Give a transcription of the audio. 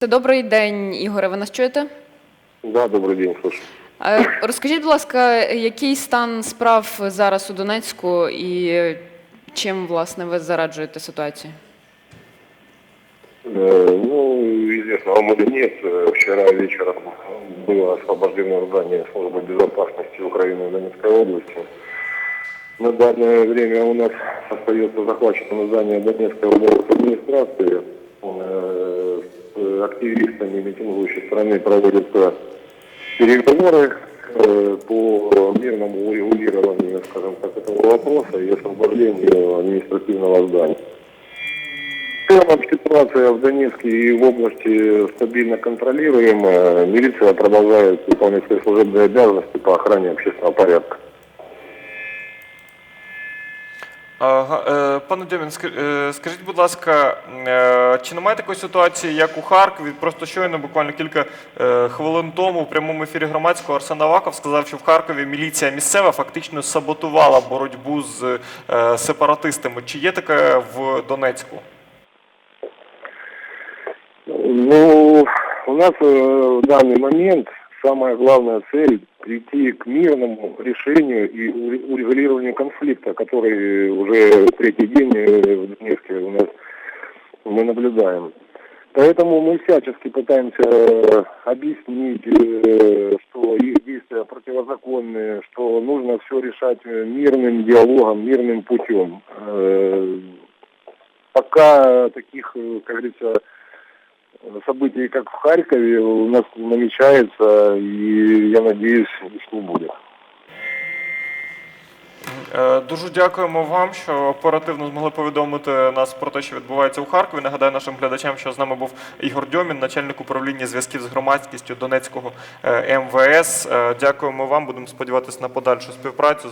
Добрий день, Ігоре. Ви нас чуєте? Да, добрый день, слушай. Е, Розкажіть, будь ласка, який стан справ зараз у Донецьку і чим власне ви зараджуєте ситуацію? Э, Ну, известного моря нет. Э, Вчера вечером было освобождено здание службы безопасности Украины в Донецкой области. На данное время у нас остается захваченное здание Донецкой областной администрации. Активистами митингующей страны проводятся переговоры э, по мирному урегулированию, скажем так, этого вопроса и освобождению административного здания. В целом ситуация в Донецке и в области стабильно контролируемая. Милиция продолжает выполнять свои служебные обязанности по охране общественного порядка. Пане Дьомін, е, скажіть, будь ласка, е, чи немає такої ситуації, як у Харкові? Просто щойно, буквально кілька е, хвилин тому, в прямому ефірі громадського Арсен Аваков сказав, що в Харкові міліція місцева фактично саботувала боротьбу з е, сепаратистами. Чи є таке в Донецьку? Ну, у нас в данный момент самая главная цель прийти к мирному решению и уре- урегулированию конфликта, который уже третий день э, в Донецке у нас мы наблюдаем. Поэтому мы всячески пытаемся э, объяснить, э, что их действия противозаконные, что нужно все решать мирным диалогом, мирным путем. Пока таких, как говорится, событий, как в Харькове, у нас намечается, и я надеюсь, не будет. Е, Дуже дякуємо вам, що оперативно змогли повідомити нас про те, що відбувається у Харкові. Нагадаю нашим глядачам, що з нами був Ігор Дьомін, начальник управління зв'язків з громадськістю Донецького е, МВС. Е, Дякуємо вам. Будемо сподіватися на подальшу співпрацю.